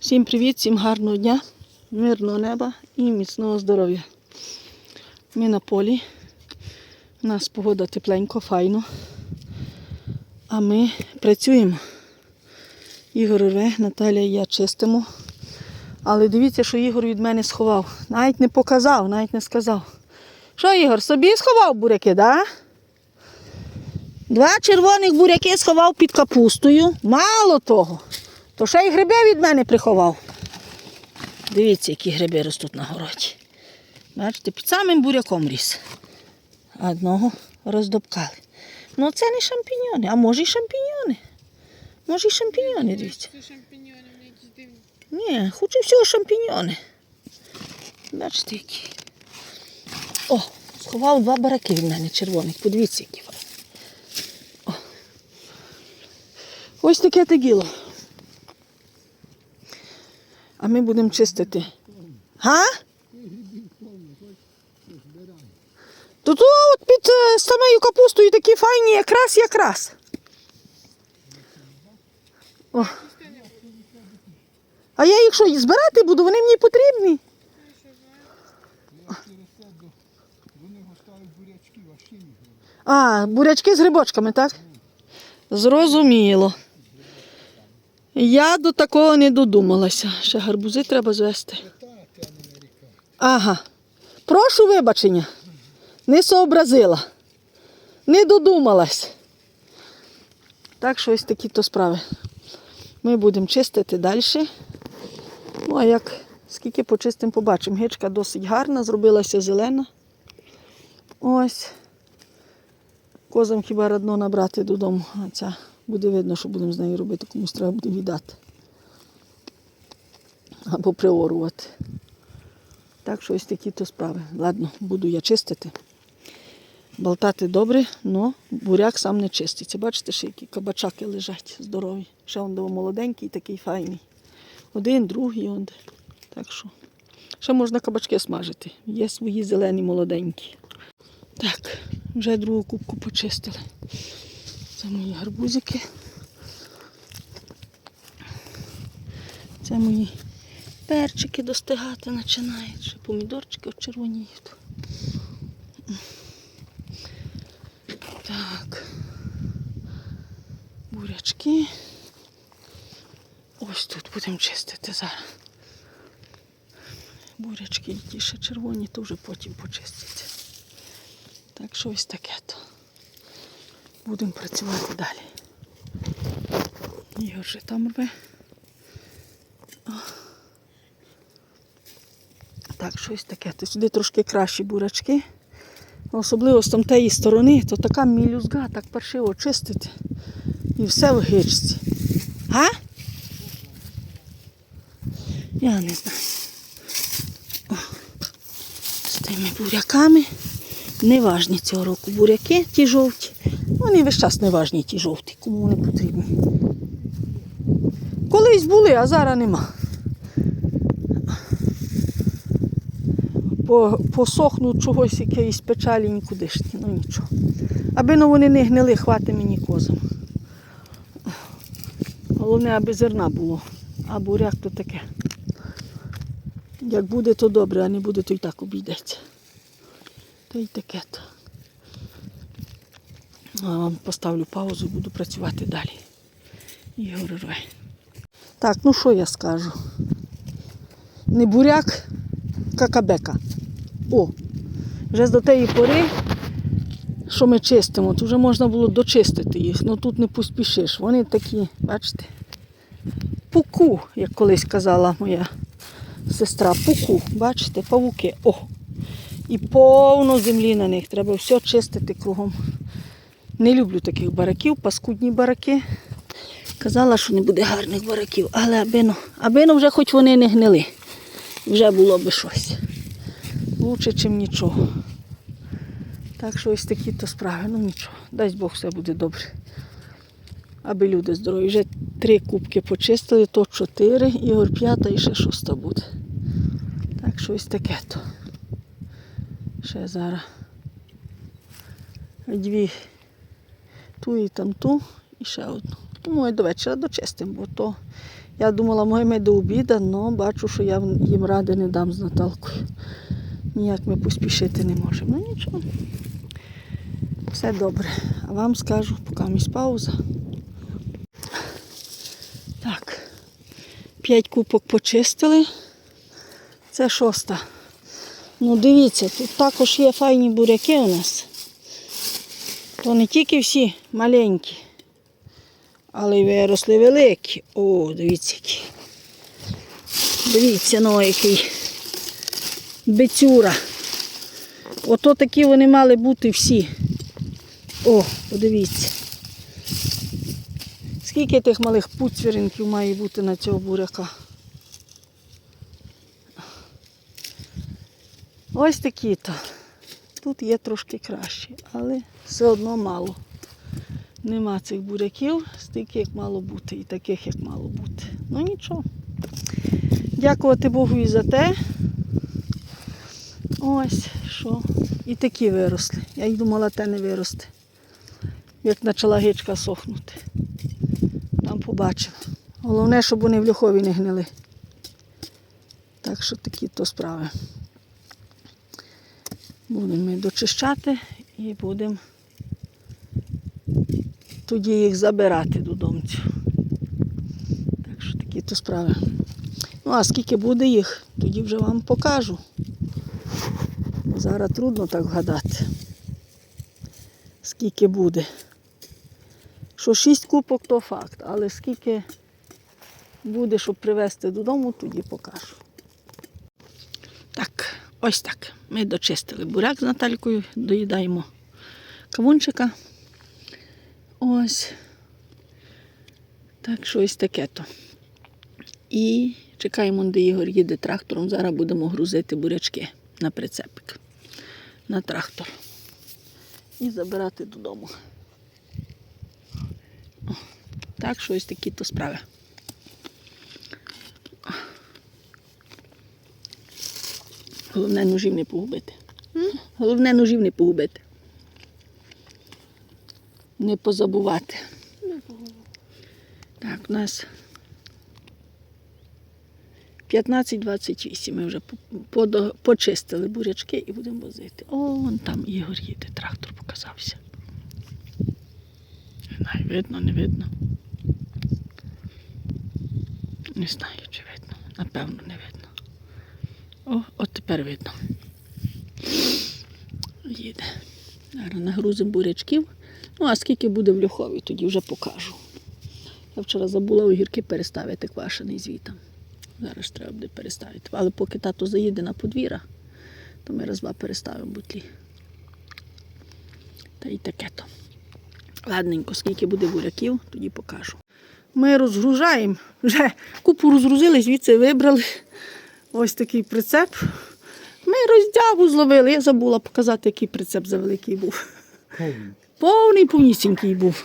Всім привіт, всім гарного дня, мирного неба і міцного здоров'я. Ми на полі. У нас погода тепленько, файно. А ми працюємо. Ігор рве, Наталя і я чистимо. Але дивіться, що Ігор від мене сховав. Навіть не показав, навіть не сказав. Що, Ігор, собі сховав буряки, да? Два червоних буряки сховав під капустою. Мало того. То ще й гриби від мене приховав. Дивіться, які гриби ростуть на городі. Бачите, під самим буряком ріс. Одного роздобкали. Ну це не шампіньони, а може й шампіньони. Може й шампіньони, дивіться. Ні, хочу всього шампіньони. Бачите, які. О, сховав два бараки від мене червоних. Подивіться, які. О. Ось таке те діло. А ми будемо чистити. Га? То то от під е, самою капустою такі файні, якраз, якраз. О. А я їх що, збирати буду, вони мені потрібні. А, бурячки з грибочками, так? Зрозуміло. Я до такого не додумалася. Ще гарбузи треба звести. Ага. Прошу вибачення. Не сообразила. Не додумалась. Так що ось такі то справи. Ми будемо чистити далі. Ну, а як скільки почистимо, побачимо. Гичка досить гарна, зробилася зелена. Ось. Козам хіба радно набрати додому, а ця буде видно, що будемо з нею робити, комусь треба буде віддати. Або приорувати. Так що ось такі то справи. Ладно, буду я чистити. Болтати добре, але буряк сам не чиститься. Бачите, ще які кабачаки лежать здорові. Ще он молоденький, такий файний. Один, другий, он. Так що. Ще можна кабачки смажити. Є свої зелені молоденькі. Так, вже другу кубку почистили. Це мої гарбузики. Це мої перчики достигати починають. Ще помідорчики червоніють. Так. Бурячки. Ось тут будемо чистити зараз. Бурячки ті ще червоні, то вже потім почистяться. Так що ось таке. Будемо працювати далі. Ігор вже там рве. Так, що ось таке. То сюди трошки кращі бурачки. Особливо з тієї сторони, то така мілюзга, так паршиво чистити. І все в гичці. А? Я не знаю. О. З тими буряками. Неважні цього року буряки, ті жовті. Вони весь час неважні ті жовті, кому вони потрібні. Колись були, а зараз нема. По, посохнуть чогось якоїсь печалі нікудишні, ну нічого. Аби ну вони не гнили, хвати мені козам. Головне, аби зерна було. А буряк то таке. Як буде, то добре, а не буде, то і так обійдеться. Та й таке то. Поставлю паузу, буду працювати далі. Ігор рве. Так, ну що я скажу? Не буряк, какабека. О, вже з до тієї пори, що ми чистимо, то вже можна було дочистити їх, але тут не поспішиш. Вони такі, бачите, пуку, як колись казала моя сестра, пуку, бачите, павуки. О! І повно землі на них. Треба все чистити кругом. Не люблю таких бараків, паскудні бараки. Казала, що не буде гарних бараків, але абино, абино вже хоч вони не гнили. Вже було би щось. Лучше, ніж нічого. Так що ось такі то справи. Ну нічого. Дасть Бог все буде добре. Аби люди здорові. Вже три кубки почистили, то чотири, Ігор п'ята і ще шоста буде. Так що ось таке то. Ще зараз. Дві ту і там ту, і ще одну. Тому і до вечора дочистимо, бо то Я думала, ми до обіду, але бачу, що я їм ради не дам з Наталкою. Ніяк ми поспішити не можемо. Ну нічого. Все добре. А вам скажу, поки місь пауза. Так. П'ять купок почистили. Це шоста. Ну дивіться, тут також є файні буряки у нас. То не тільки всі маленькі, але й виросли великі. О, дивіться які. Дивіться, ну який бецюра. Ото такі вони мали бути всі. О, подивіться. Скільки тих малих пуцвіринків має бути на цього буряка? Ось такі-то. Тут є трошки кращі, але все одно мало. Нема цих буряків, стільки як мало бути, і таких, як мало бути. Ну нічого. Дякувати Богу і за те. Ось що. І такі виросли. Я й думала, те не виросте. Як почала гичка сохнути. Там побачив. Головне, щоб вони в льохові не гнили. Так що такі то справи. Будемо ми дочищати і будемо тоді їх забирати додому. Так що такі то справи. Ну, а скільки буде їх, тоді вже вам покажу. Зараз трудно так вгадати. Скільки буде. Що шість купок, то факт, але скільки буде, щоб привезти додому, тоді покажу. Ось так. Ми дочистили буряк з Наталькою, доїдаємо кавунчика. Ось. Так що ось таке то. І чекаємо, де Ігор їде трактором. Зараз будемо грузити бурячки на прицепик, на трактор. І забирати додому. О, Так що ось такі то справи. Головне ножів не погубити. Головне ножів не погубити. Не позабувати. Так, у нас 15-28. Ми вже почистили бурячки і будемо возити. О, вон там Ігор їде, трактор показався. Не знаю, видно, не видно. Не знаю, чи видно. Напевно, не видно. О, от тепер видно. Їде. Зараз нагрузимо бурячків. Ну, а скільки буде в Льохові, тоді вже покажу. Я вчора забула огірки переставити квашений звітом. Зараз треба буде переставити. Але поки тато заїде на подвір'я, то ми раз-два переставимо бутлі. Та й таке то. Ладненько, скільки буде буряків, тоді покажу. Ми розгружаємо. Вже купу розгрузили, звідси вибрали. Ось такий прицеп. Ми роздягу зловили. Я забула показати, який прицеп за великий був. Повний. Повний повнісінький був.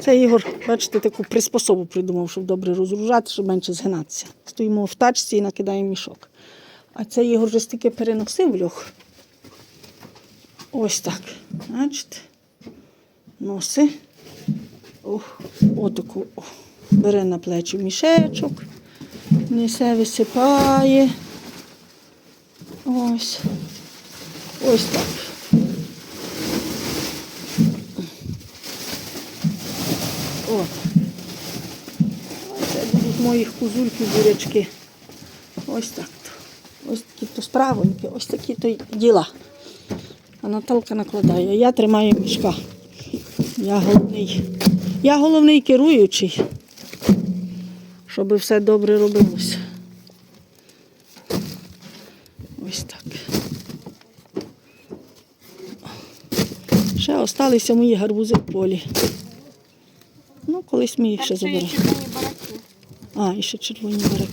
Це Ігор, бачите, таку приспособу придумав, щоб добре розгружати, щоб менше згинатися. Стоїмо в тачці і накидаємо мішок. А це Ігор вже стільки переносив льох. Ось так. Бачите? Носи. Ох, отаку. Бере на плечі мішечок, несе, висипає. Ось. Ось так. От. Це будуть моїх кузульків бурячки. Ось так. Ось такі то справоньки, ось такі то діла. А Наталка накладає. Я тримаю мішка. Я головний. Я головний керуючий, щоб все добре робилося. Ось так. Ще осталися мої гарбузи в полі. Ну, колись ми їх ще заберемо. червоні бараки. А, і ще червоні бараки.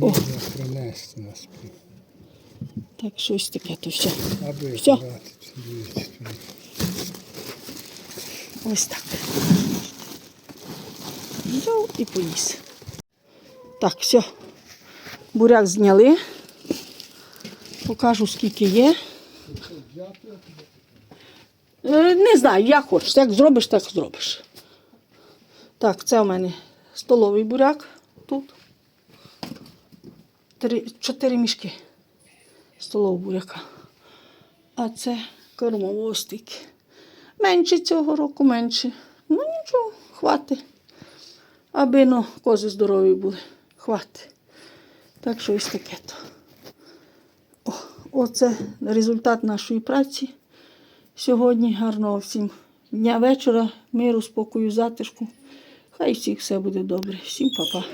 О. принести на спів. Так, щось таке то все. Аби дві. Ось так. Взяв і поїс. Так, все. Буряк зняли. Покажу, скільки є. Е, Не знаю, як хочеш. Як зробиш, так зробиш. Так, це у мене столовий буряк тут. Три, чотири мішки столового буряка. А це кормовостик. Менше цього року, менше. Ну нічого, хватить. Аби ну, кози здорові були. Хватить. Так що ось таке то. О, оце результат нашої праці. Сьогодні гарного всім дня вечора, миру, спокою, затишку. Хай всіх все буде добре. Всім па-па.